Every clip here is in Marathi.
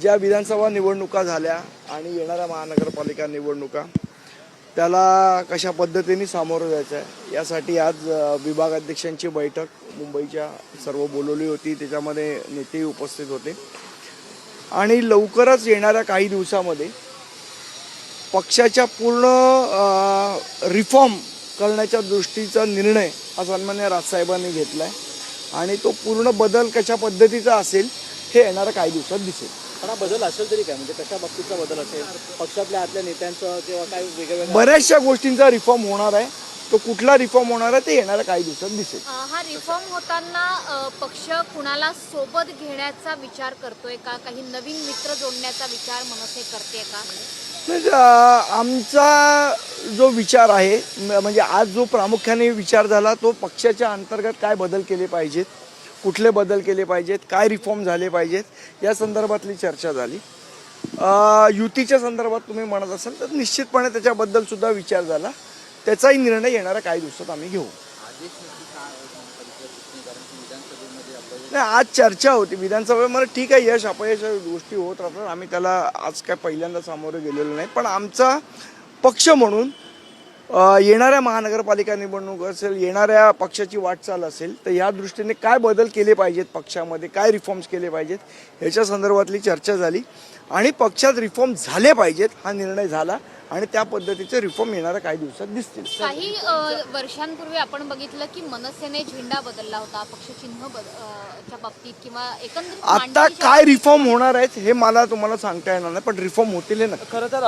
ज्या विधानसभा निवडणुका झाल्या आणि येणाऱ्या महानगरपालिका निवडणुका त्याला कशा पद्धतीने सामोरं जायचं आहे यासाठी आज विभागाध्यक्षांची बैठक मुंबईच्या सर्व बोलवली होती त्याच्यामध्ये नेतेही उपस्थित होते. आणि लवकरच येणाऱ्या काही दिवसामध्ये पक्षाच्या पूर्ण रिफॉर्म करण्याच्या दृष्टीचा निर्णय हा सन्मान्य राजसाहेबांनी घेतला आहे आणि तो पूर्ण बदल कशा पद्धतीचा असेल हे येणाऱ्या काही दिवसात दिसेल. पण हा बदल असेल तरी काय? म्हणजे कशा बाबतीतचा बदल असेल? पक्षातल्या आतल्या नेत्यांचं किंवा काय वेगवेगळ्या बऱ्याचशा गोष्टींचा रिफॉर्म होणार आहे. तो कुठला रिफॉर्म होणार आहे ते येणाऱ्या काही दिवसात दिसेल. अ, हा रिफॉर्म होताना अ, पक्ष कुणाला सोबत घेण्याचा विचार करतोय का? काही नवीन मित्र जोडण्याचा विचार मनसे करते का? म्हणजे, अं, आमचा जो विचार आहे म- म्हणजे आज जो प्रामुख्याने विचार झाला तो पक्षाच्या अंतर्गत काय बदल केले पाहिजेत? कुठले बदल केले पाहिजेत काय रिफॉर्म झाले पाहिजेत या संदर्भातली चर्चा झाली. युतीच्या संदर्भात तुम्ही म्हणत असाल तर निश्चितपणे त्याच्याबद्दल सुद्धा विचार झाला. त्याचाही निर्णय येणाऱ्या काही दिवसात आम्ही घेऊ. नाही आज चर्चा होती. विधानसभेमध्ये ठीक आहे यश अपयश गोष्टी होत राहतात. आम्ही त्याला आज काय पहिल्यांदा सामोरं गेलेलो नाही. पण आमचा पक्ष म्हणून येणाऱ्या महानगरपालिका निवडणूक असेल येणाऱ्या पक्षाची वाटचाल असेल तर या दृष्टीने काय बदल केले पाहिजेत पक्षामध्ये? काय रिफॉर्म्स केले पाहिजेत? ह्याच्या संदर्भातली चर्चा झाली. आणि पक्षात रिफॉर्म झाले पाहिजेत हा निर्णय झाला. आणि त्या पद्धतीचे रिफॉर्म येणाऱ्या काही दिवसात दिसतील. काही वर्षांपूर्वी आपण बघितलं की मनसेने झेंडा बदलला होता अ, च्या बाबतीत किंवा एकंदरीत आता काय रिफॉर्म होणार आहेत हे मला तुम्हाला सांगता येणार नाही पण रिफॉर्म होतील हे नक्की. खरं तर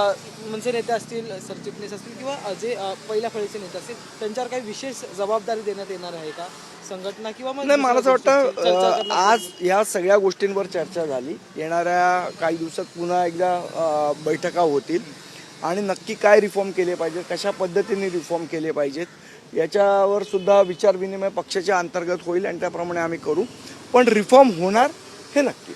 मनसे नेते असतील सरचिटणीस असतील किंवा जे पहिल्या फळीचे नेते असतील त्यांच्यावर काही विशेष जबाबदारी देण्यात येणार आहे का? संघटना किंवा मग नाही मला असं वाटतं आज या सगळ्या गोष्टींवर चर्चा झाली. येणाऱ्या काही दिवसात पुन्हा एकदा बैठका होतील. आणि नक्की काय रिफॉर्म केले पाहिजेत कशा पद्धतीने रिफॉर्म केले पाहिजेत याच्यावर सुद्धा विचारविनिमय पक्षाच्या अंतर्गत होईल आणि त्याप्रमाणे आम्ही करू. पण रिफॉर्म होणार हे नक्की.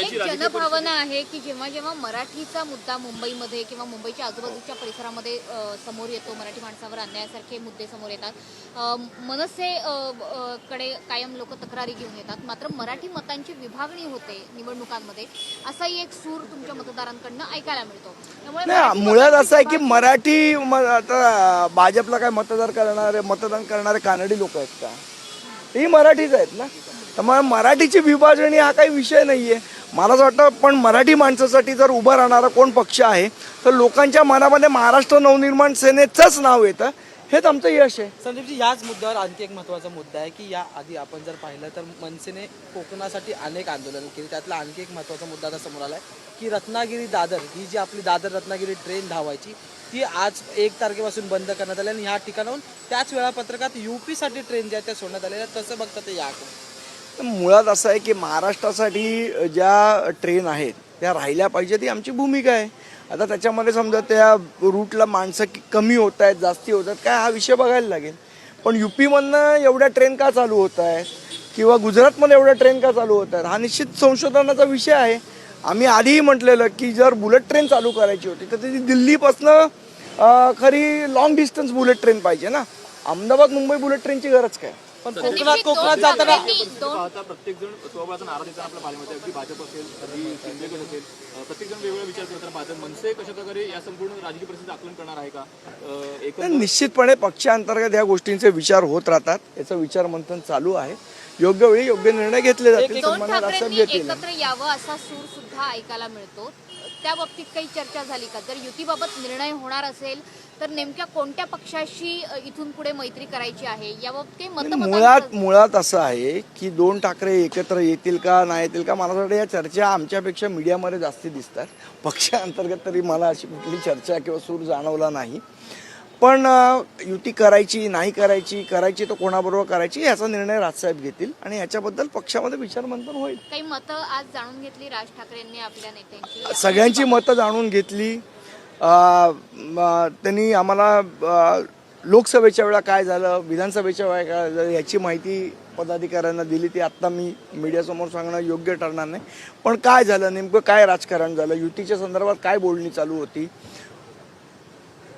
एक जनभावना आहे की जेव्हा जेव्हा मराठीचा मुद्दा मुंबईमध्ये किंवा मुंबईच्या आजूबाजूच्या परिसरामध्ये अ, समोर येतो मराठी माणसावर अन्यायासारखे मुद्दे समोर येतात अ, मनसे अ, अ, कडे कायम लोक तक्रारी घेऊन येतात. मात्र मराठी मतांची विभागणी होते निवडणुकांमध्ये असाही एक सूर तुमच्या मतदारांकडनं ऐकायला मिळतो. त्यामुळे नाही मराठी मुळात मतांची असं आहे की विभागणी- मराठी म- आता भाजपला काय मतदार करणारे मतदान करणारे कानडी लोक आहेत का? ही मराठीच आहेत ना? त्यामुळे मराठीची विभाजणी हा काही विषय नाही आहे मला असं वाटतं पण मराठी माणसासाठी जर उभं राहणारा कोण पक्ष आहे तर लोकांच्या मनामध्ये महाराष्ट्र नवनिर्माण सेनेचंच नाव येतं. हेच आमचं यश आहे. संदीपजी याच मुद्द्यावर आणखी एक महत्त्वाचा मुद्दा आहे की या आधी आपण जर पाहिलं तर मनसेने कोकणासाठी अनेक आंदोलन केली. त्यातला आणखी एक महत्त्वाचा मुद्दा आता समोर आला आहे की रत्नागिरी दादर ही जी आपली दादर रत्नागिरी ट्रेन धावायची ती आज एक तारखेपासून बंद करण्यात आली आणि ह्या ठिकाणाहून त्याच वेळापत्रकात युपीसाठी ट्रेन ज्या त्या सोडण्यात आलेल्या तसं बघता ते या मुळात असं आहे की महाराष्ट्रासाठी ज्या ट्रेन आहेत त्या राहिल्या पाहिजे ती आमची भूमिका आहे. आता त्याच्यामध्ये समजा त्या रूटला माणसं कमी होत आहेत जास्ती होत आहेत काय हा विषय बघायला लागेल. पण युपीमधनं एवढ्या ट्रेन का चालू होत आहेत? किंवा गुजरातमध्ये एवढ्या ट्रेन का चालू होत आहेत? हा निश्चित संशोधनाचा विषय आहे. आम्ही आधीही म्हटलेलं की जर बुलेट ट्रेन चालू करायची होती तर ती दिल्लीपासनं खरी लॉंग डिस्टन्स बुलेट ट्रेन पाहिजे ना. अहमदाबाद मुंबई बुलेट ट्रेनची गरज काय? पण कोकणात कोकणात जाताना प्रत्येक जण स्वबळाचा नारा देताना आपल्या पालीमध्ये अगदी भाजप असेल कधी शिंदेगड असेल प्रत्येक जण वेगवेगळा विचार करताना पाहतात मनसे कशा प्रकारे या संपूर्ण राजकीय परिस्थितीचं आकलन करणार आहे का? अं, एकंदर तर निश्चितपणे पक्षांतर्गत या गोष्टींचे विचार होत राहतात. याचं विचार मंथन चालू आहे. योग्य वेळी योग्य निर्णय घेतले जातील. एकत्र यावं असा सूर सुद्धा ऐकायला मिळतो. त्या बाबतीत काही चर्चा झाली का? जर युतीबाबत निर्णय होणार असेल तर नेमक्या कोणत्या पक्षाशी इथून पुढे मैत्री करायची आहे? याबाबत काही मतमतांतर मुळात मुळात असं आहे की दोन ठाकरे एकत्र येतील का नाही येतील का मला वाटतं या चर्चा आमच्यापेक्षा मीडियामध्ये जास्ती दिसतात. पक्षांतर्गत तरी मला अशी कुठली चर्चा किंवा सूर जाणवला नाही. पण युती करायची नाही करायची करायची तर कोणाबरोबर करायची याचा निर्णय राजसाहेब घेतील आणि याच्याबद्दल पक्षामध्ये विचारमंथन होईल. काही मतं आज जाणून घेतली राज ठाकरेंनी आपल्या नेत्यांची? सगळ्यांची मतं जाणून घेतली. त्यांनी आम्हाला लोकसभेच्या वेळा काय झालं विधानसभेच्या वेळा काय झालं याची माहिती पदाधिकाऱ्यांना दिली ती आत्ता मी मीडियासमोर सांगणं योग्य ठरणार नाही. पण काय झालं नेमकं काय राजकारण झालं युतीच्या संदर्भात काय बोलणी चालू होती?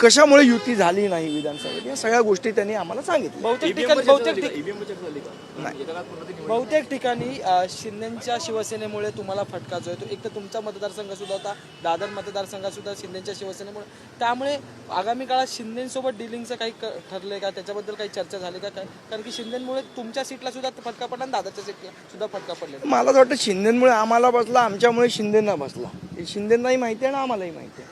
कशामुळे युती झाली नाही विधानसभेत? या सगळ्या गोष्टी त्यांनी आम्हाला सांगितल्या. बहुतेक ईव्हीएम ठिकाणी बहुतेक ठिक- ईव्हीएम चर्चा झाली का? एका काळात पूर्ण ती निवडणूक? बहुतेक ठिकाणी अ, शिंदेच्या शिवसेनेमुळे तुम्हाला फटका जो आहे तो एक तर तुमचा मतदारसंघ सुद्धा होता दादर मतदारसंघात सुद्धा शिंदेच्या शिवसेनेमुळे. त्यामुळे आगामी काळात शिंदेसोबत डिलिंगचं काही क- ठरलंय का? त्याच्याबद्दल काही चर्चा झाली का? काय? कारण की शिंदेमुळे तुमच्या सीटला सुद्धा फटका पडला आणि दादरच्या सीटला सुद्धा फटका पडलेला मला तर वाटतं शिंदेमुळे आम्हाला बसला आमच्यामुळे शिंदेना बसला. हे शिंदेनाही माहिती आहे आणि आम्हालाही माहिती आहे.